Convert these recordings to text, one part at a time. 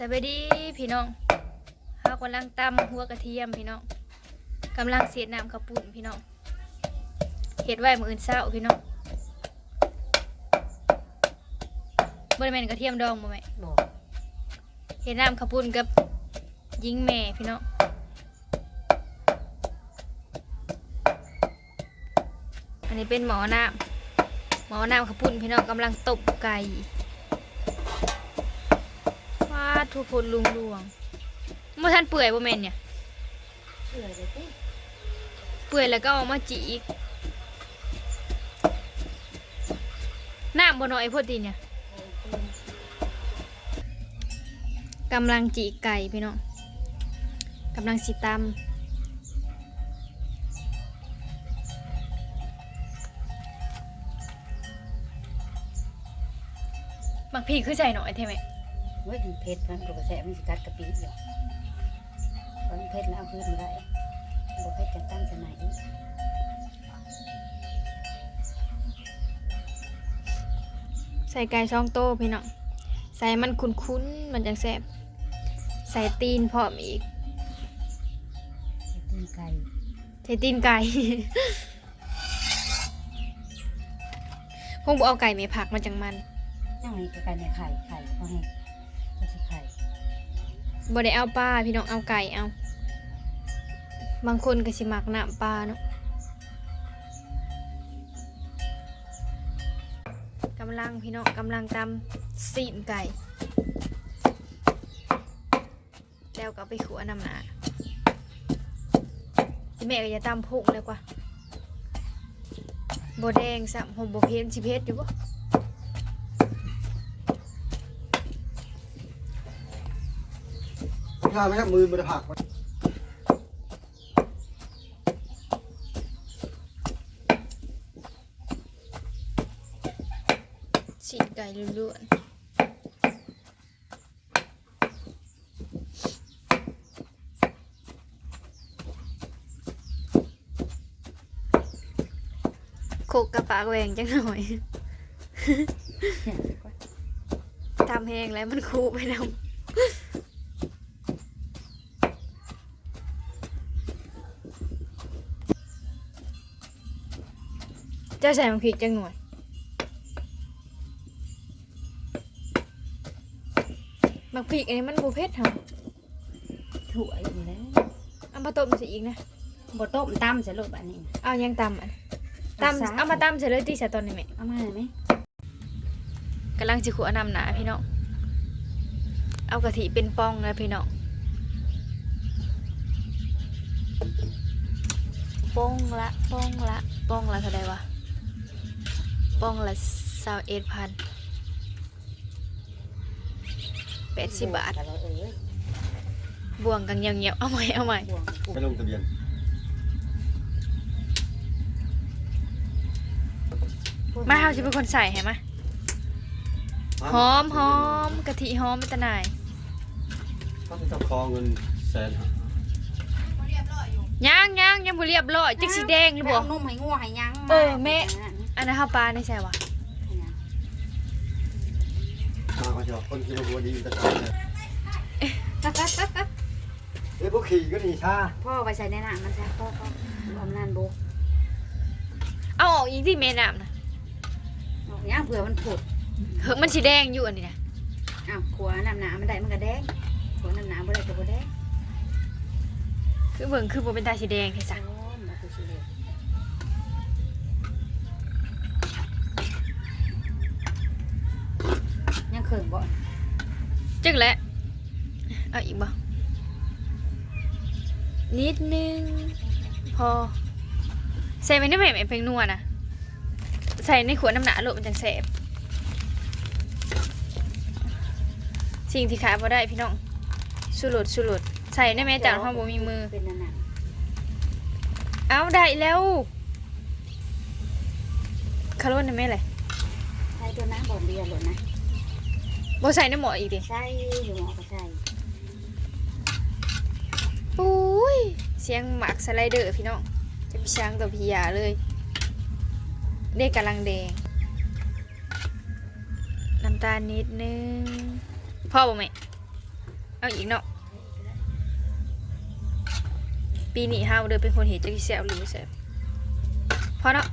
สวัสดีพี่น้องเฮากำลังตำหัวกระเทียมพี่น้องกำลังเสียดน้ำข้าวปุ้นพี่น้องเฮ็ดไว้มื้ออื่นเช้าพี่น้องบ่ได้แม่นกระเทียมดองบ่แม่บอกเฮ็ดน้ำข้าวปุ้นกับยิงแม่พี่น้องอันนี้เป็นหมอน้ำหมอน้ำข้าวปุ้นพี่น้องกำลังตบไก่วาด ทุกคนลุงลวงเมื่อท่านเปื่อยบ่แม่นเนี่ยเอื่อยเลยสิเปื่อยแล้วก็เอามาจีอีกน้ำบ่น้อยพอดีเนี่ยกำลังจีไก่พี่น้องกำลังสิตำบางพีคือใส่หน่อยใช่ไหม เว้ยมันเผ็ดมันกระแสมันสกัดกะปิอยู่ตอนเผ็ดแล้วเอาคืนมาได้บอกเผ็ดจะตั้งสมัยใส่ไก่ช่องโตพี่น้องใส่มันคุ้นๆมันจังแซ่บใส่ตีนพร้อมอีกตีนไก่ใส่ตีนไก่พงบอกเอาไก่ไม่ผักมาจังมันยังไงก็ไก่ในไข่ไข่พอแห้ง ก็จะไข่บ่ได้เอาปลาพี่น้องเอาไก่เอา บางคนก็สิมักน้ำปลาเนาะกำลังพี่น้องกำลังตำซีนไก่ แล้วก็ไปขัวน้ำหนาแม่ก็จะตำพุกเลยกว่าโบแดงสับหอมโบเพนสิเพชอยู่ปะ ถ้าไม่ครับมือมันจะผักซีนไก่ล้วนโขกกระปากแหวงจังหน่อยเนี่ยทำแห้งแล้วมันคูไปนำเจ้าใส่มังพริกจังหน่วยมักพริกอันนี้มันบูเผ็ดเหรอถั่วอยู่แล้วเอามาต้มใส่อีกนะบต้มตำใส่ลูกแบบนี้เอายังตำอันตำซะเอามาตำใส่เลยตีใส่ตอนนี้ไหมเอามาไหมกำลังจะขัวนำหนาพี่น้องเอากะทิเป็นปองนะพี่น้องปองละปองละปองละเท่าไหรวะ ปองละสาวเอ็ดพันแปดสิบบาทแต่เราเอ้ยบวงกันเงียบๆเอาใหม่เอาใหม่บวงกูไม่ลงทะเบียนมาเฮาจะเป็นคนใส่ให้มาหอมหอมกะทิหอมไม่ตะนายเขาจะคอเงินแสนหาย่างย่างยังบ่เรียบร้อยจักสีแดงหรือบ่เอานุ่มให้งัวให้ยังเออแม่ อันนั้นข้าวปลาในใส่วะมาเขาจะเอาคนที่เราบัวดีจะตายเลยเอ้ยพวกขี่ก็หนีชาพ่อไปใส่ในน้ำมันซะพ่อพ่อทำนานโบเอาออกอีกที่แม่น้ำนะบอกย่างเผื่อมันผุดเฮ้ยมันสีแดงอยู่อันนี้นะอ้าวขวาน้ำหนามันได้มันก็แดงขวาน้ำหนาบ่ได้ก็บ่แดงคือเบิ่งคือบ่เป็นตาสีแดงแค่จ้ะ โอ้มาคือสิเดียว ยังเขิงบ่จึกแหล้วเอาอีกบ่นิดนึง พอ ใส่ไปในแม่แม่เพลงนัวนะใส่ในขวดน้ำหนาโลดมันจังแสบสิ่งที่ขายบ่ได้พี่น้องสุรดสุรดใส่ในแม่จานห้องบ่มีมือเป็นนั่นน่ะเอาได้แล้วคารวนได้ไหมเลยใช่ตัวน้ำบ่เบียร์หล่นนะ บ่ใส่ในหมออีกดิใช่อยู่หมอก็ใช่ปุ้ยเสียงหมักสไลเดอร์พี่น้องจะพี่ช้างตัวพี่ยาเลยเด็กกำลังแดงน้ำตาลนิดนึงพ่อบอกไหมเอาอีกเนาะปีนี้เฮาเด้อเป็นคนเห็นจักสิแซ่บหรือบ่แซ่บพอเนาะ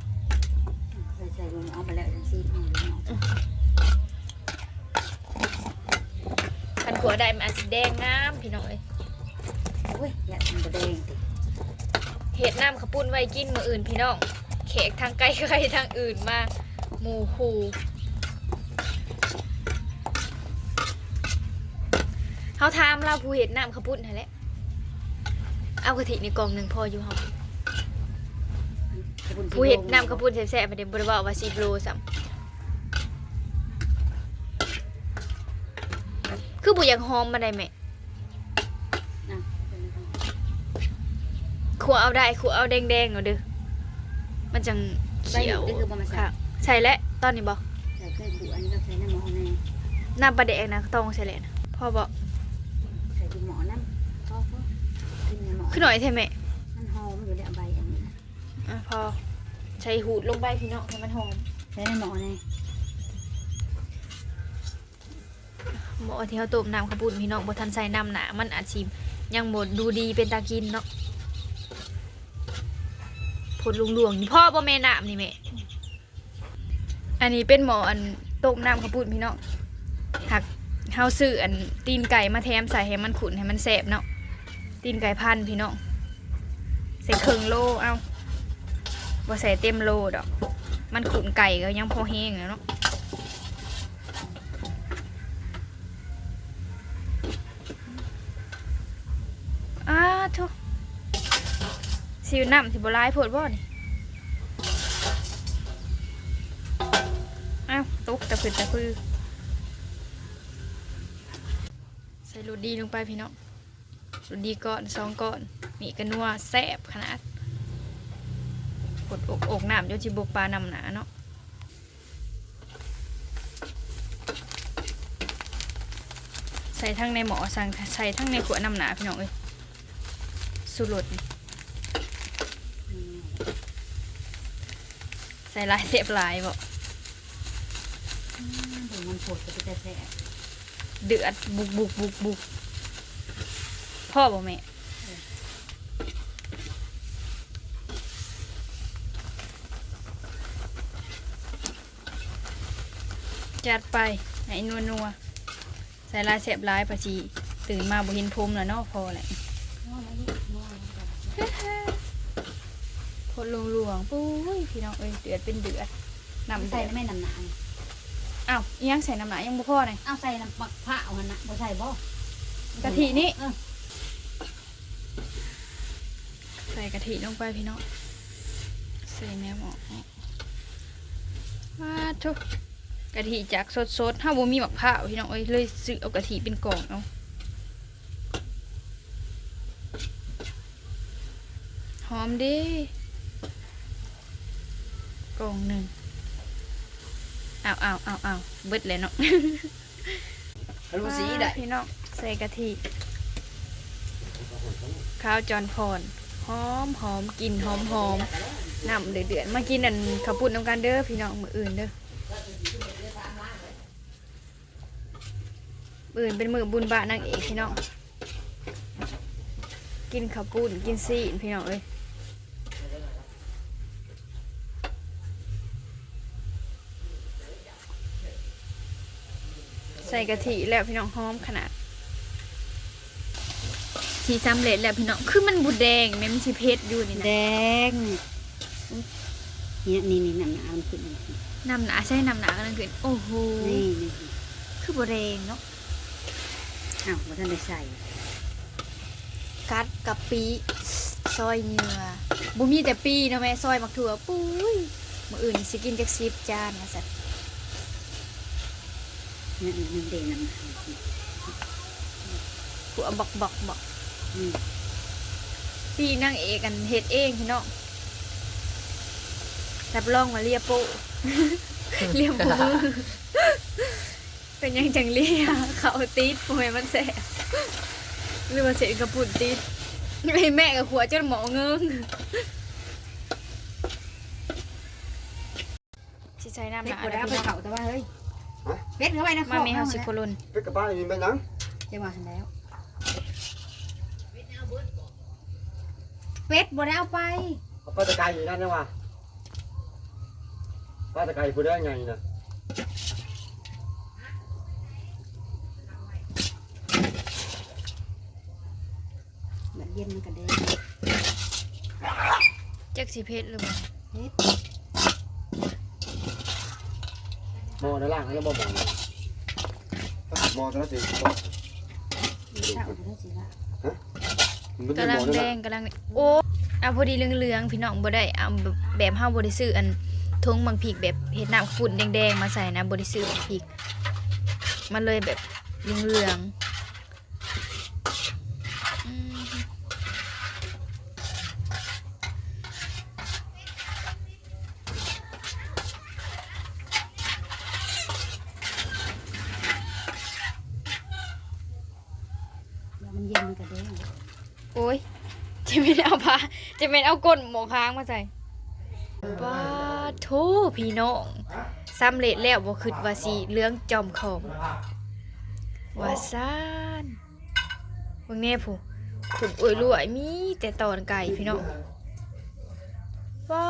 ใส่ใส่ลงเอาไปแล้วจังซี่เอาเลยเอา คัน ขัวได้มันอาจสิแดงงามพี่น้องเอ้ยโอ้ยอย่าทำกระเด้งติเฮ็ดน้ำข้าวปุ้นไว้กินมื้ออื่นพี่น้องแขกทางไกลใครทางอื่นมาหมู่คู่เฮาถามเราผู้เฮ็ดน้ำข้าวปุ้นนั่นแหละเอากะทิในกล่องหนึงพออยู่เฮาผู้เห็ดน้ำกระปุ้นแซ่บๆมาเดี๋ยวบริวาว่าสิบโลซ้ำ คือบุอยากหอมมาได้ไหมนะขัวเอาได้ขัวเอาแดงๆเอาเด้อมันจังใส่เขียวนี่คือประมาณค่ะใส่แล้วตอนนี้บอกใส่เครื่องขู่อันนี้ก็ใส่น้ำหมอในน้ำปลาแดกนะต้องใส่แล้วนะพ่อบอกใส่ดูหมอน้ำพอพอขึ้นในหมอขึ้นหน่อยใช่ไหมมันหอมอยู่ในใบอันนี้นะอะพอใส่หูดลงไปพี่น้องให้มันหอมใส่ในหมอใน หมอที่เขาต้มน้ำข้าวปุ้นพี่น้องบ่ทันใส่น้ำหนามันอาจสิยังบ่ดูดีเป็นตากินเนาะผลลุงๆนี่พ่อบ่แม่น้ำนี่แม่อันนี้เป็นหมออันต้มน้ำข้าวปุ้นพี่น้องหักเฮาซื้ออันตีนไก่มาแถมใส่ให้มันขุนให้มันแสบเนาะตีนไก่พันพี่น้องใส่ครึ่งโลเอาบ่ใส่เต็มโลดอก มันขุนไก่ก็ยังพอแห้งแล้วเนาะ อ้าทุ สิวน้ำสิบร้ายโพดบ่นี่อ้าวตกตะพืดตะพือใส่โรดีลงไปพี่น้องโรดีก่อนสองก่อนนี่ก็นัวแซ่บขนาดกดอกอกน้ำเดี๋ยวจิบกปลานำหนาเนาะใส่ทั้งในหมอสั่งใส่ทั้งในขวดน้ำหนาพี่น้องเอ้ยสุรส ใส่ลายเสียบลายบ่ถึงมันปวดก็จะแสบเดือดบุกบุกบุกบุกพ่อบ่แม่จัดไปให้นัวนัวๆใส่ลายเสียบลายปะจีตื่นมาบ่เห็นพรมแล้วเนาะพอแหละ พดลวงลวงๆปุ้ยพี่น้องเอ้ยเดือดเป็นเดือดน้ำใส่ใส่ไม่น้ำหนักอ้าวอิหยังใส่น้ำหนายังบ่พอเลยเอาใส่น้ำปักผ้าเอาหันนะบ่ใส่บ่กะทินี่เออใส่กะทิลงไปพี่น้องใส่แมวหมอกว้าทุกกะทิจากสดๆถ้าบ่มีหมักผ้าวพี่น้องเอ้ยเลยซื้อเอากะทิเป็นกล่องเอาหอมเดิ กล่องหนึ่งเอาเอาเอาเอาเบิดเลยเนาะรู้สีได้พี่น้องใส่กะทิข้าวจอนพรหอมหอมกลินหอมหอมน้ำเดือดๆมากินอันข้าวปุ้นน้ำกันเด้อพี่น้องมืออื่นเด้อมืออื่นเป็นมือบุญบาทนางเอกพี่น้อง กินข้าวปุ้นกินซีนพี่น้องเอ้ย ใส่กะทิแล้วพี่น้องหอมขนาดสีสำเร็จแล้วพี่น้องคือมันบูแดงแม่มันสิเพชรอยู่นี่แดนะงนี่นี่นี่น้ำหนักมันขึ้นนี่น้ำหนาใช่น้ำหนากันนั่นคือโอ้โหนี่นี่คือบูแดงเนาะอ้าวบ่ทันได้ใส่กัดกับปีซอยเหงื่อบุมีแต่ปีเนาะแม่ซอยมักถั่วปุ้ยมื้ออื่นสิกินจักสิบจานนะสัตว์นี่นี่เด่น น้ำหนักผัวบอกบอกบอกอืมปีนางเอกันเฮ็ดเองพี่น้องรับรองมาเลียโปเลียปูเป็นยังจังเลียเขาติดป่วยมันแสบหรือว่าเสร็จกระปุ่นติดไอ้แม่กับหัวจนหมอเงิงสิใช้น้ำหนาได้แล้วเอาไปเผาแต่ว่าเฮ้ย เผ็ดเข้าไปนะมามีเฮาสิโคลุนเป็นกระป๋านี่ไปนังจะว่าทันแล้ว เป็ดบ่ได้เอาไปเอาป้าตะไคร้อยู่นั่นนะวะป้าตะไคร้พูดได้ไงนะแบบเย็นมันก็แดงจักสิเพชรหรือบ่เฮ็ดห มอในล่างเขาจะบอกหมอนะหมอตัวนั้นสิเช้าก็ได้สิละมันเป็นกำหลัมงอนั่นแดแหละงกำลังโอ้เอาพอดีเหลืองๆพี่น้องบ่ได้เอาแบบแบบเฮาบ่ได้ซื้ออันทงบางพริกแบบเฮ็ดน้ำฝุ่นแดงๆมาใส่นะบ่ได้ซื้อบางพริกมันเลยแบบเหลืองๆอืม แล้ว มันเย็นมันก็แดงโอ้ยจะไม่ได้เอาผ้าจะไม่ได้เอาก้นหมอค้างมาใส่ว้าโทพี่น้องสำเร็จแล้วบ่คิดว่าสิเหลืองจอมขอมว่าซ่านเบิ่งแน่ผู้ขุนอวยรวยมีแต่ตอนไก่พี่น้องว้า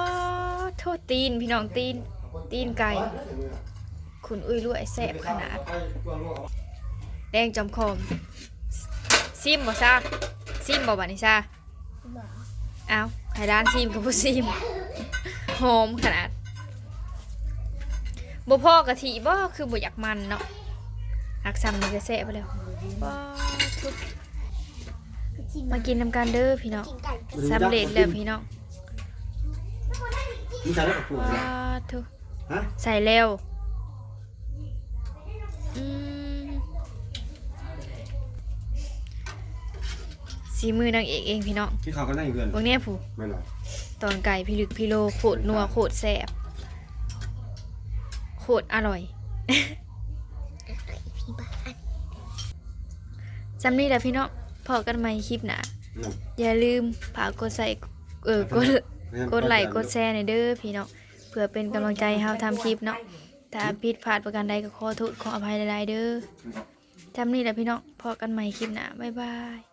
โทตีนพี่น้องตีน ตีนไก่ขุนอุ้ยรวยแซ่บขนาด แดงจอมขอม ซิมบ่ซ่าซิมบ่บัดนี้ซ่าเอาไข่ร้านซิมกับผู้ซิมหอมขนาดบ่พ่อกะทิบ่คือบ่อยากมันเนาะหักซ้ำนี่ก็แซ่บไปแล้วว้าวทุกมากินนำกันเด้อพี่น้องสำเร็จแล้วพี่น้องนี่ใส่ได้กับผัวว้าวทุกฮะใส่แล้วอืม สีมือนางเอกเองพี่น้องที่เขาก็นั่งอยู่เพื่อนเบิ่งแน่ผู้ไม่หรอกตอนไก่พิลึกพิโลโคตรนัวโคตรแซ่บโคตรอร่อยจำนี่แหละพี่น้องพอกันใหม่คลิปหนะนั่นอย่าลืมฝากกดใส่เออกดกดไลค์กดแชร์ในอยเด้อพี่น้องเพื่อเป็นกำลังใจให้เราทำคลิปเนาะถ้าผิดพลาดประการใดก็ขอโทษขออภัยหลายๆเด้อจำนี่แหละพี่น้องพอกันใหม่คลิปหน้าบ๊ายบาย